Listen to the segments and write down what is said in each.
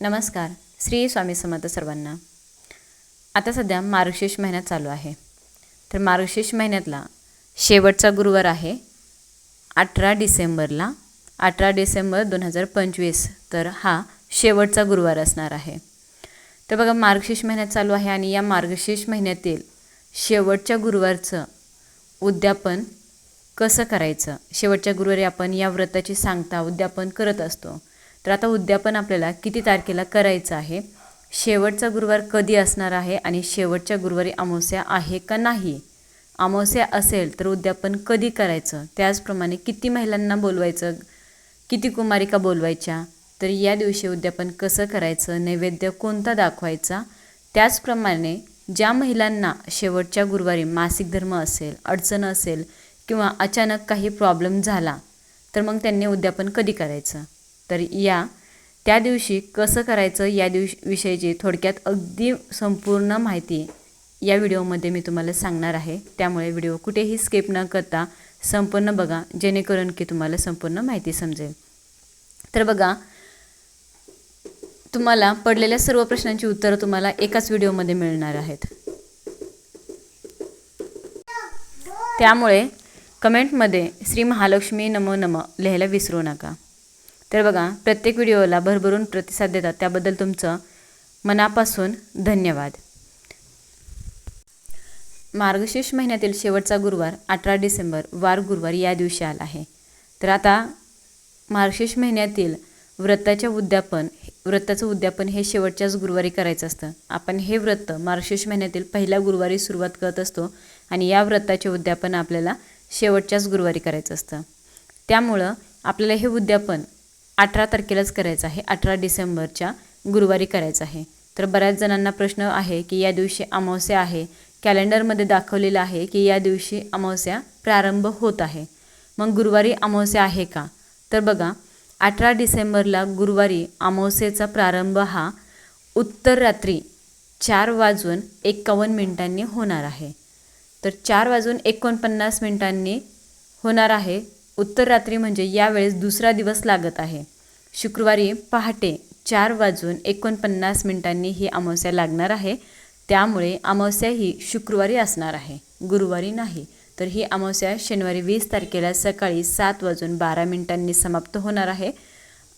नमस्कार. श्री स्वामी समर्थ सर्वांना. आता सध्या मार्गशीर्ष महिन्यात चालू आहे. तर मार्गशीर्ष महिन्यातला शेवटचा गुरुवार आहे अठरा डिसेंबरला. अठरा डिसेंबर दोन हजार पंचवीस तर हा शेवटचा गुरुवार असणार आहे. तर बघा मार्गशीर्ष महिन्यात चालू आहे आणि या मार्गशीर्ष महिन्यातील शेवटच्या गुरुवारचं उद्यापन कसं करायचं? शेवटच्या गुरुवारी आपण या व्रताची सांगता उद्यापन करत असतो. तर आता उद्यापन आपल्याला किती तारखेला करायचं आहे? शेवटचा गुरुवार कधी असणार आहे आणि शेवटच्या गुरुवारी अमावस्या आहे का नाही? अमावस्या असेल तर उद्यापन कधी करायचं? त्याचप्रमाणे किती महिलांना बोलवायचं? किती कुमारिका बोलवायच्या? तर या दिवशी उद्यापन कसं करायचं? नैवेद्य कोणता दाखवायचा? त्याचप्रमाणे ज्या महिलांना शेवटच्या गुरुवारी मासिक धर्म असेल अडचण असेल किंवा अचानक काही प्रॉब्लेम झाला तर मग त्यांनी उद्यापन कधी करायचं? तर या त्या दिवशी कसं करायचं या दिवशी विषयीची थोडक्यात अगदी संपूर्ण माहिती या व्हिडिओमध्ये मी तुम्हाला सांगणार आहे. त्यामुळे व्हिडिओ कुठेही स्किप न करता संपूर्ण बघा जेणेकरून की तुम्हाला संपूर्ण माहिती समजेल. तर बघा तुम्हाला पडलेल्या सर्व प्रश्नांची उत्तरं तुम्हाला एकाच व्हिडिओमध्ये मिळणार आहेत. त्यामुळे कमेंटमध्ये श्री महालक्ष्मी नमो नम लिहायला विसरू नका. तर बघा प्रत्येक व्हिडिओला भरभरून प्रतिसाद देतात. त्याबद्दल तुमचं मनापासून धन्यवाद. मार्गशीर्ष महिन्यातील शेवटचा गुरुवार अठरा डिसेंबर वार गुरुवार या दिवशी आला आहे. तर आता मार्गशीर्ष महिन्यातील व्रताच्या उद्यापन व्रताचं उद्यापन हे शेवटच्याच गुरुवारी करायचं असतं. आपण हे व्रत मार्गशीर्ष महिन्यातील पहिल्या गुरुवारी सुरुवात करत असतो आणि या व्रताचे उद्यापन आपल्याला शेवटच्याच गुरुवारी करायचं असतं. त्यामुळं आपल्याला हे उद्यापन अठरा तारखेलाच करायचं आहे. अठरा डिसेंबरच्या गुरुवारी करायचं आहे. तर बऱ्याच जणांना प्रश्न आहे की या दिवशी अमावस्या आहे. कॅलेंडरमध्ये दाखवलेलं आहे की या दिवशी अमावस्या प्रारंभ होत आहे. मग गुरुवारी अमावस्या आहे का? तर बघा अठरा डिसेंबरला गुरुवारी अमावस्येचा प्रारंभ हा उत्तर रात्री चार वाजून एक्कावन्न मिनिटांनी होणार आहे. तर चार वाजून एकोणपन्नास मिनिटांनी होणार आहे. उत्तर रात्री म्हणजे यावेळेस दुसरा दिवस लागत आहे. शुक्रवारी पहाटे चार वाजून एकोणपन्नास मिनिटांनी ही अमावस्या लागणार आहे. त्यामुळे अमावस्या ही शुक्रवारी असणार आहे. गुरुवारी नाही तर ही अमावस्या शनिवारी वीस तारखेला सकाळी सात वाजून बारा मिनिटांनी समाप्त होणार आहे.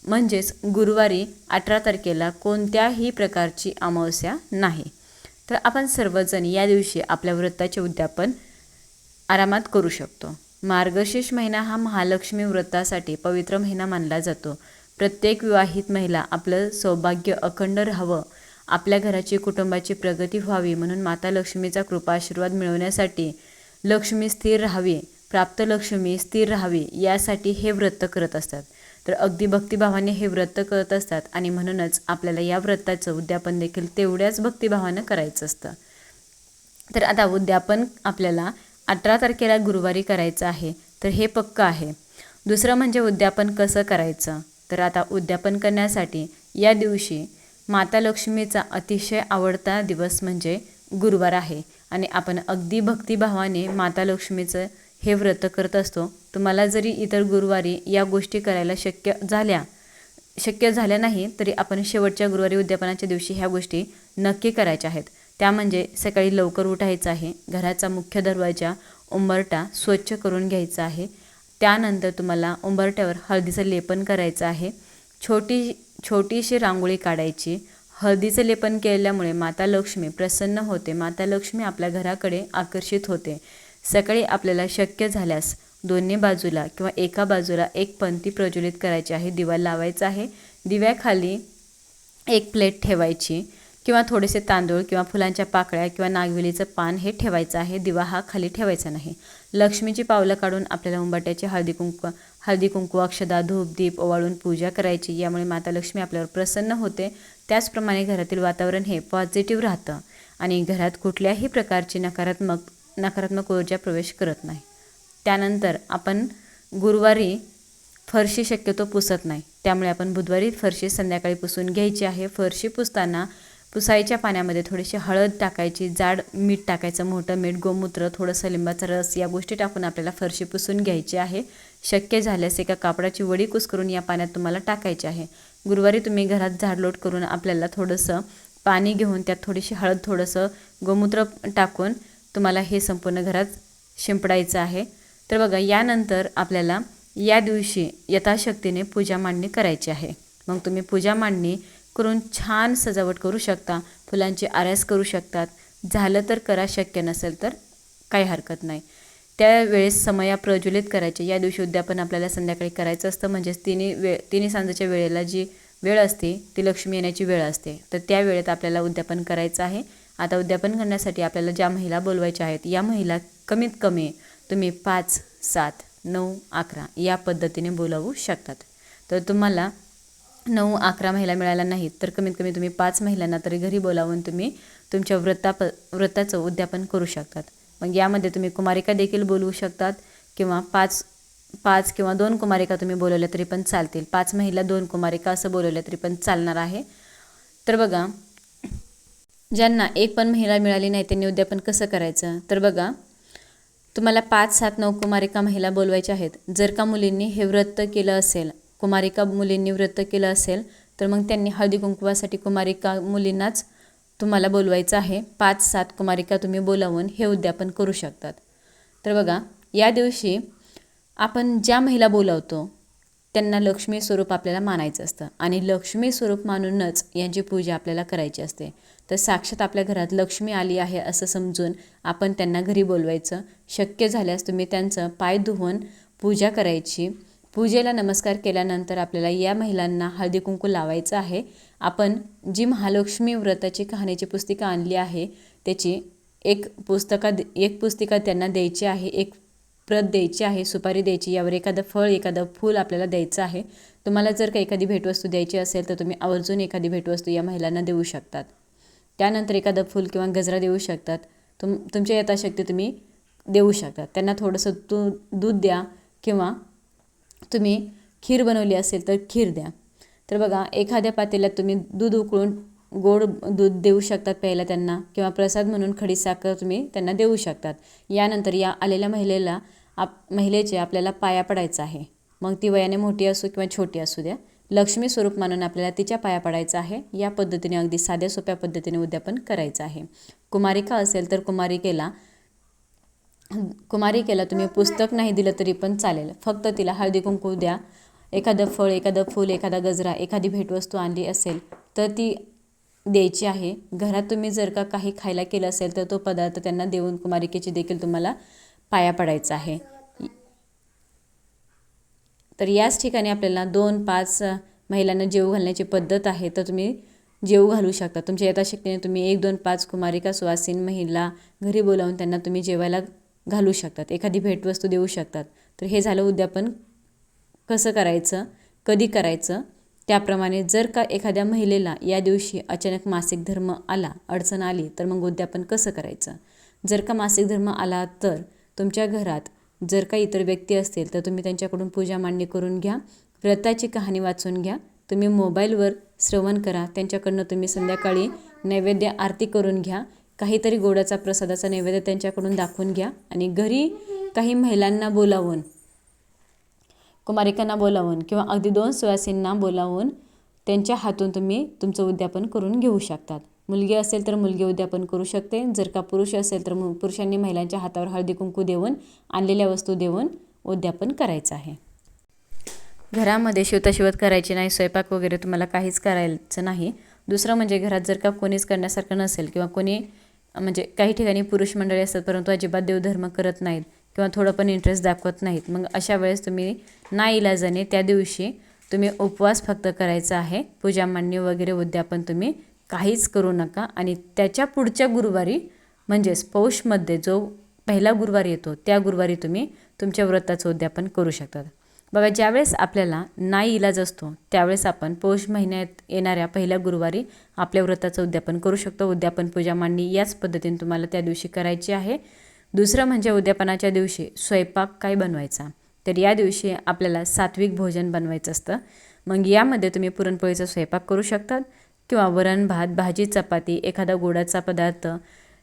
म्हणजेच गुरुवारी अठरा तारखेला कोणत्याही प्रकारची अमावस्या नाही. तर आपण सर्वजण या दिवशी आपल्या व्रताचे उद्यापन आरामात करू शकतो. मार्गशीर्ष महिना हा महालक्ष्मी व्रतासाठी पवित्र महिना मानला जातो. प्रत्येक विवाहित महिला आपलं सौभाग्य अखंड राहावं आपल्या घराची कुटुंबाची प्रगती व्हावी म्हणून माता लक्ष्मीचा कृपा आशीर्वाद मिळवण्यासाठी लक्ष्मी स्थिर राहावी प्राप्त लक्ष्मी स्थिर राहावी यासाठी हे व्रत करत असतात. तर अगदी भक्तिभावाने हे व्रत करत असतात आणि म्हणूनच आपल्याला या व्रताचं उद्यापन देखील तेवढ्याच भक्तिभावानं करायचं असतं. तर आता उद्यापन आपल्याला अठरा तारखेला गुरुवारी करायचं आहे तर हे पक्क आहे. दुसरं म्हणजे उद्यापन कसं करायचं? तर आता उद्यापन करण्यासाठी या दिवशी माता लक्ष्मीचा अतिशय आवडता दिवस म्हणजे गुरुवार आहे. आणि आपण अगदी भक्तिभावाने माता लक्ष्मीचं हे व्रत करत असतो. तुम्हाला जरी इतर गुरुवारी या गोष्टी करायला शक्य झाल्या शक्य झाल्या नाही तरी आपण शेवटच्या गुरुवारी उद्यापनाच्या दिवशी ह्या गोष्टी नक्की करायच्या आहेत. त्या म्हणजे सकाळी लवकर उठायचं आहे घराचा मुख्य दरवाजा उंबरटा स्वच्छ करून घ्यायचा आहे. त्यानंतर तुम्हाला उंबरट्यावर हळदीचं लेपन करायचं आहे. छोटी छोटीशी रांगोळी काढायची. हळदीचं लेपन केल्यामुळे माता लक्ष्मी प्रसन्न होते. माता लक्ष्मी आपल्या घराकडे आकर्षित होते. सकाळी आपल्याला शक्य झाल्यास दोन्ही बाजूला किंवा एका बाजूला एक पंथी प्रज्वलित करायची आहे. दिवा लावायचा आहे. दिव्याखाली एक प्लेट ठेवायची किंवा थोडेसे तांदूळ किंवा फुलांच्या पाकळ्या किंवा नागवेलीचं पान हे ठेवायचं आहे. दिवा हा खाली ठेवायचा नाही. लक्ष्मीची पावलं काढून आपल्याला उंबाट्याची हळदी कुंकू हळदी कुंकू अक्षदा धूप दीप ओवाळून पूजा करायची. यामुळे माता लक्ष्मी आपल्यावर प्रसन्न होते. त्याचप्रमाणे घरातील वातावरण हे पॉझिटिव्ह राहतं आणि घरात कुठल्याही प्रकारची नकारात्मक नकारात्मक ऊर्जा प्रवेश करत नाही. त्यानंतर आपण गुरुवारी फरशी शक्यतो पुसत नाही. त्यामुळे आपण बुधवारी फरशी संध्याकाळी पुसून घ्यायची आहे. फरशी पुसताना पुसायच्या पाण्यामध्ये थोडीशी हळद टाकायची जाड मीठ टाकायचं मोठं मीठ गोमूत्र थोडंसं लिंबाचा रस या गोष्टी टाकून आपल्याला फरशी पुसून घ्यायची आहे. शक्य झाल्यास एका कापडाची वडी कुसकरून या पाण्यात तुम्हाला टाकायची आहे. गुरुवारी तुम्ही घरात झाडलोट करून आपल्याला थोडंसं पाणी घेऊन त्यात थोडीशी हळद थोडंसं गोमूत्र टाकून तुम्हाला हे संपूर्ण घरात शिंपडायचं आहे. तर बघा यानंतर आपल्याला या दिवशी यथाशक्तीने पूजा मांडणी करायची आहे. मग तुम्ही पूजा मांडणी करून छान सजावट करू शकता फुलांची आरास करू शकतात. झालं तर करा शक्य नसेल तर काही हरकत नाही. त्यावेळेस समया प्रज्वलित करायचे. या दिवशी उद्यापन आपल्याला संध्याकाळी करायचं असतं. म्हणजेच तिन्ही वेळ तिन्ही सांजाच्या वेळेला जी वेळ असते ती लक्ष्मी येण्याची वेळ असते. तर त्या वेळेत आपल्याला उद्यापन करायचं आहे. आता उद्यापन करण्यासाठी आपल्याला ज्या महिला बोलवायच्या आहेत या महिला कमीत कमी तुम्ही पाच सात नऊ अकरा या पद्धतीने बोलावू शकतात. तर तुम्हाला नऊ अकरा महिला मिळाल्या नाहीत तर कमीत कमी तुम्ही पाच महिलांना तरी घरी बोलावून तुम्ही तुमच्या व्रता प व्रताचं उद्यापन करू शकतात. मग यामध्ये तुम्ही कुमारिका देखील बोलवू शकतात किंवा पाच पाच किंवा दोन कुमारिका तुम्ही बोलवल्या तरी पण चालतील. पाच महिला दोन कुमारिका असं बोलवल्या तरी पण चालणार आहे. तर बघा ज्यांना एक पण महिला मिळाली नाही त्यांनी उद्यापन कसं करायचं? तर बघा तुम्हाला पाच सात नऊ कुमारिका महिला बोलवायच्या आहेत. जर का मुलींनी हे व्रत केलं असेल कुमारिका मुलींनी व्रत केलं असेल तर मग त्यांनी हळदी कुंकवासाठी कुमारिका मुलींनाच तुम्हाला बोलवायचं आहे. पाच सात कुमारिका तुम्ही बोलावून हे उद्यापन करू शकतात. तर बघा या दिवशी आपण ज्या महिला बोलावतो त्यांना लक्ष्मी स्वरूप आपल्याला मानायचं असतं. आणि लक्ष्मी स्वरूप मानूनच यांची पूजा आपल्याला करायची असते. तर साक्षात आपल्या घरात लक्ष्मी आली आहे असं समजून आपण त्यांना घरी बोलवायचं. शक्य झाल्यास तुम्ही त्यांचं पाय धुवून पूजा करायची. पूजेला नमस्कार केल्यानंतर आपल्याला या महिलांना हळदी कुंकू लावायचं आहे. आपण जी महालक्ष्मी व्रताची कहाणीची पुस्तिका आणली आहे त्याची एक पुस्तका एक पुस्तिका त्यांना द्यायची आहे एक प्रत द्यायची आहे सुपारी द्यायची यावर एखादं फळ एखादं फूल आपल्याला द्यायचं आहे. तुम्हाला जर का एखादी भेटवस्तू द्यायची असेल तर तुम्ही आवर्जून एखादी भेटवस्तू या महिलांना देऊ शकतात. त्यानंतर एखादं फूल किंवा गजरा देऊ शकतात. तुम तुमच्या यथाशक्ती तुम्ही देऊ शकतात. त्यांना थोडंसं तू दूध द्या किंवा तुम्ही खीर बनवली असेल तर खीर द्या. तर बघा एखाद्या पातेल्यात तुम्ही दूध उकळून गोड दूध देऊ शकतात प्यायला त्यांना किंवा प्रसाद म्हणून खडीसाखर तुम्ही त्यांना देऊ शकतात. यानंतर या आलेल्या महिलेला आप महिलेचे आपल्याला पाया पडायचा आहे. मग ती वयाने मोठी असो किंवा छोटी असू द्या लक्ष्मी स्वरूप मानून आपल्याला तिच्या पाया पडायचा आहे. या पद्धतीने अगदी साध्या सोप्या पद्धतीने उद्यापन करायचं आहे. कुमारिका असेल तर कुमारिकेला कुमारिकेला तुम्ही पुस्तक नाही दिलं तरी पण चालेल. फक्त तिला हळदी कुंकू द्या. एखादं फळ एखादं फूल एखादा गजरा एखादी भेटवस्तू आणली असेल तर ती द्यायची आहे. घरात तुम्ही जर का काही खायला केलं असेल तर तो पदार्थ त्यांना देऊन कुमारिकेची देखील तुम्हाला पाया पडायचा आहे. तर याच ठिकाणी आपल्याला दोन पाच महिलांना जेव घालण्याची पद्धत आहे. तर तुम्ही जेव घालू शकता. तुमच्या यथाशक्तीने तुम्ही एक दोन पाच कुमारिका सुवासीन महिला घरी बोलावून त्यांना तुम्ही जेवायला घालू शकतात. एखादी भेटवस्तू देऊ शकतात. तर हे झालं उद्यापन. कसं करायचं? कधी करायचं? त्याप्रमाणे जर का एखाद्या महिलेला या दिवशी अचानक मासिक धर्म आला अडचण आली तर मग उद्यापन कसं करायचं? जर का मासिक धर्म आला तर तुमच्या घरात जर का इतर व्यक्ती असतील तर तुम्ही त्यांच्याकडून पूजा मांडणी करून घ्या व्रताची कहाणी वाचून घ्या तुम्ही मोबाईलवर श्रवण करा त्यांच्याकडनं तुम्ही संध्याकाळी नैवेद्य आरती करून घ्या काहीतरी गोडाचा प्रसादाचा नैवेद्य त्यांच्याकडून दाखवून घ्या आणि घरी काही महिलांना बोलावून कुमारिकांना बोलावून किंवा अगदी दोन सुवासींना बोलावून त्यांच्या हातून तुम्ही तुमचं उद्यापन करून घेऊ शकतात. मुलगी असेल तर मुलगी उद्यापन करू शकते. जर का पुरुष असेल तर पुरुषांनी महिलांच्या हातावर हळदी कुंकू देऊन आणलेल्या वस्तू देऊन उद्यापन करायचं आहे. घरामध्ये शिवताशिवत करायची नाही स्वयंपाक वगैरे तुम्हाला काहीच करायचं नाही. दुसरं म्हणजे घरात जर का कोणीच करण्यासारखं नसेल किंवा कोणी म्हणजे काही ठिकाणी पुरुष मंडळी असतात परंतु अजिबात देवधर्म करत नाहीत किंवा थोडं पण इंटरेस्ट दाखवत नाहीत. मग अशा वेळेस तुम्ही ना इलाजाने त्या दिवशी तुम्ही उपवास फक्त करायचा आहे. पूजा मांडणी वगैरे उद्यापन तुम्ही काहीच करू नका. आणि त्याच्या पुढच्या गुरुवारी म्हणजेच पौषमध्ये जो पहिला गुरुवार येतो त्या गुरुवारी तुम्ही तुमच्या व्रताचं उद्यापन करू शकतात बघा ज्यावेळेस आपल्याला नाही इलाज असतो त्यावेळेस आपण पौष महिन्यात येणाऱ्या पहिल्या गुरुवारी आपल्या व्रताचं उद्यापन करू शकतो. उद्यापन पूजा मांडणी याच पद्धतीने तुम्हाला त्या दिवशी करायची आहे. दुसरं म्हणजे उद्यापनाच्या दिवशी स्वयंपाक काय बनवायचा. तर या दिवशी आपल्याला सात्विक भोजन बनवायचं असतं. मग यामध्ये तुम्ही पुरणपोळीचा स्वयंपाक करू शकतात किंवा वरण भात भाजी चपाती एखादा गोडाचा पदार्थ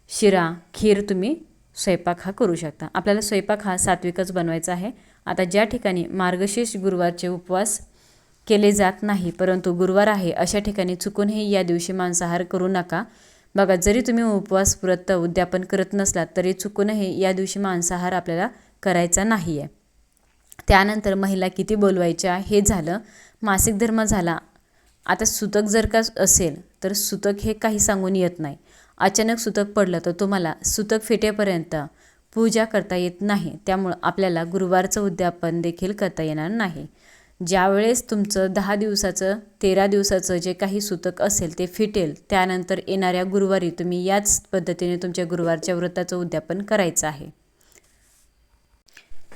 शिरा खीर तुम्ही स्वयंपाक हा करू शकता. आपल्याला स्वयंपाक हा सात्विकच बनवायचा आहे. आता ज्या ठिकाणी मार्गशीर्ष गुरुवारचे उपवास केले जात नाही परंतु गुरुवार आहे अशा ठिकाणी चुकूनही या दिवशी मांसाहार करू नका. बघा जरी तुम्ही उपवास व्रत उद्यापन करत नसलात तरी चुकूनही या दिवशी मांसाहार आपल्याला करायचा नाही आहे त्यानंतर महिला किती बोलवायच्या हे झालं. मासिक धर्म झाला. आता सुतक जर का असेल तर सुतक हे काही सांगून येत नाही. अचानक सुतक पडलं तर तुम्हाला सुतक फेटेपर्यंत पूजा करता येत नाही. त्यामुळं आपल्याला गुरुवारचं उद्यापन देखील करता येणार नाही. ज्यावेळेस तुमचं दहा दिवसाचं तेरा दिवसाचं जे काही सुतक असेल ते फिटेल त्यानंतर येणाऱ्या गुरुवारी तुम्ही याच पद्धतीने तुमच्या गुरुवारच्या व्रताचं उद्यापन करायचं आहे.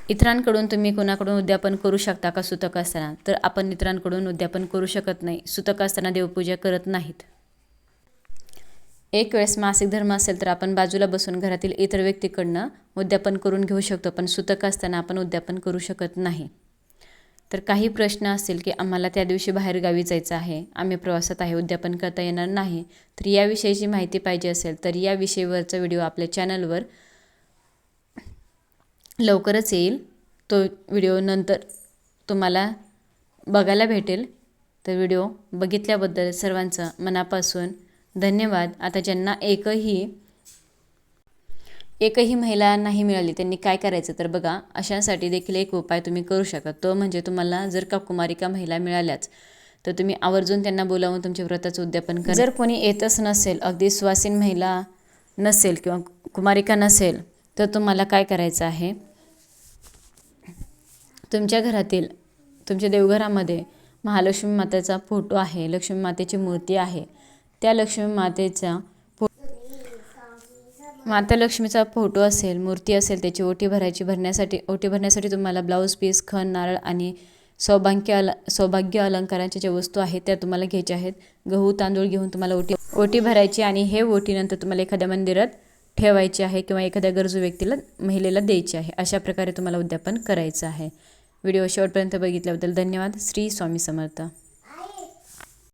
इतरांकडून तुम्ही कोणाकडून उद्यापन करू शकता का सुतक असताना? तर आपण इतरांकडून उद्यापन करू शकत नाही. सुतक असताना देवपूजा करत नाहीत. एक वेळेस मासिक धर्म असेल तर आपण बाजूला बसून घरातील इतर व्यक्तीकडनं उद्यापन करून घेऊ शकतो पण सुतक असताना आपण उद्यापन करू शकत नाही. तर काही प्रश्न असतील की आम्हाला त्या दिवशी बाहेर गावी जायचं आहे आम्ही प्रवासात आहे उद्यापन करता येणार नाही तर याविषयीची माहिती पाहिजे असेल तर या विषयीवरचा व्हिडिओ आपल्या चॅनलवर लवकरच येईल. तो व्हिडिओ नंतर तुम्हाला बघायला भेटेल. तर व्हिडिओ बघितल्याबद्दल सर्वांचं मनापासून धन्यवाद. आता ज्यांना एकही एकही महिला नाही मिळाली त्यांनी काय करायचं तर बघा अशांसाठी देखील एक उपाय तुम्ही करू शकता. तो म्हणजे तुम्हाला जर का कुमारिका महिला मिळाल्याच तर तुम्ही आवर्जून त्यांना बोलावून तुमच्या व्रताचं उद्यापन करा. जर कोणी येतच नसेल अगदी सुवासीन महिला नसेल किंवा कुमारिका नसेल तर तुम्हाला काय करायचं आहे? तुमच्या घरातील तुमच्या देवघरामध्ये महालक्ष्मी मातेचा फोटो आहे लक्ष्मी मातेची मूर्ती आहे. त्या लक्ष्मी मातेचा फो माता लक्ष्मीचा फोटो असेल मूर्ती असेल त्याची ओटी भरायची भरण्यासाठी ओटी भरण्यासाठी तुम्हाला ब्लाऊज पीस खण नारळ आणि सौभाग्य अल सौभाग्य अलंकारांच्या ज्या वस्तू आहेत त्या तुम्हाला घ्यायच्या आहेत. गहू तांदूळ घेऊन तुम्हाला ओटी ओटी भरायची आणि हे ओटीनंतर तुम्हाला एखाद्या मंदिरात ठेवायचे आहे किंवा एखाद्या गरजू व्यक्तीला महिलेला द्यायची आहे. अशा प्रकारे तुम्हाला उद्यापन करायचं आहे. व्हिडिओ शेवटपर्यंत बघितल्याबद्दल धन्यवाद. श्री स्वामी समर्थ.